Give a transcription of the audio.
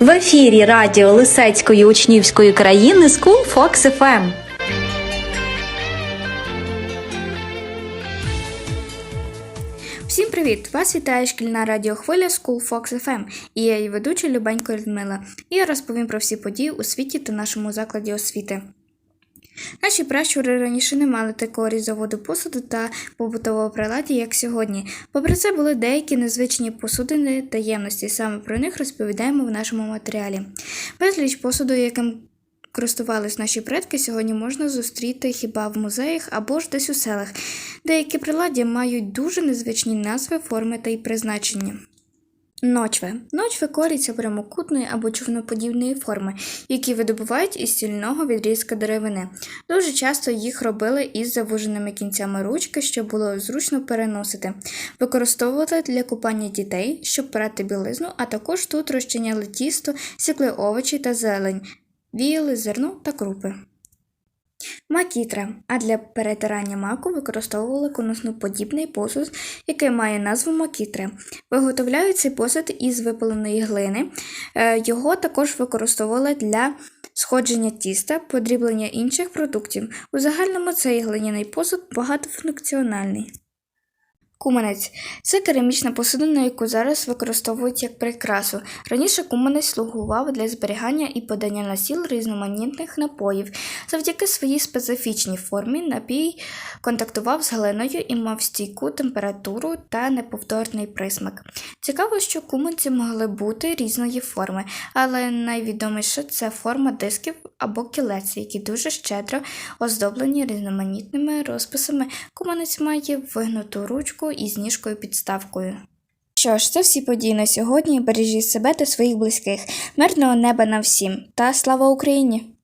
В ефірі радіо Лисецької учнівської країни School Fox FM. Всім привіт! Вас вітає шкільна радіохвиля School Fox FM і я її ведуча Любенько Людмила. І я розповім про всі події у світі та нашому закладі освіти. Наші пращури раніше не мали такого заводу посуду та побутового приладдя, як сьогодні. Попри це були деякі незвичні посудини та ємності. Саме про них розповідаємо в нашому матеріалі. Безліч посуду, яким користувались наші предки, сьогодні можна зустріти хіба в музеях або ж десь у селах. Деякі приладдя мають дуже незвичні назви, форми та й призначення. Ночви. Ночви коріться прямокутної або човноподібної форми, які видобувають із стільного відрізка деревини. Дуже часто їх робили із завуженими кінцями ручки, щоб було зручно переносити. Використовували для купання дітей, щоб прати білизну, а також тут розчиняли тісто, сікли овочі та зелень, віяли зерно та крупи. Макітра, а для перетирання маку використовували коносноподібний посуд, який має назву макітри. Виготовляють цей посуд із випаленої глини. Е, Його також використовували для сходження тіста, подріблення інших продуктів. У загальному цей глиняний посуд багатофункціональний. Куманець це керамічна посудина, яку зараз використовують як прикрасу. Раніше куманець слугував для зберігання і подання на стіл різноманітних напоїв. Завдяки своїй специфічній формі напій контактував з глиною і мав стійку температуру та неповторний присмак. Цікаво, що куманці могли бути різної форми, але найвідоміше це форма дисків або кілець, які дуже щедро оздоблені різноманітними розписами. Куманець має вигнуту ручку із ніжкою підставкою. Що ж, це всі події на сьогодні. Бережіть себе та своїх близьких. Мирного неба нам всім та слава Україні!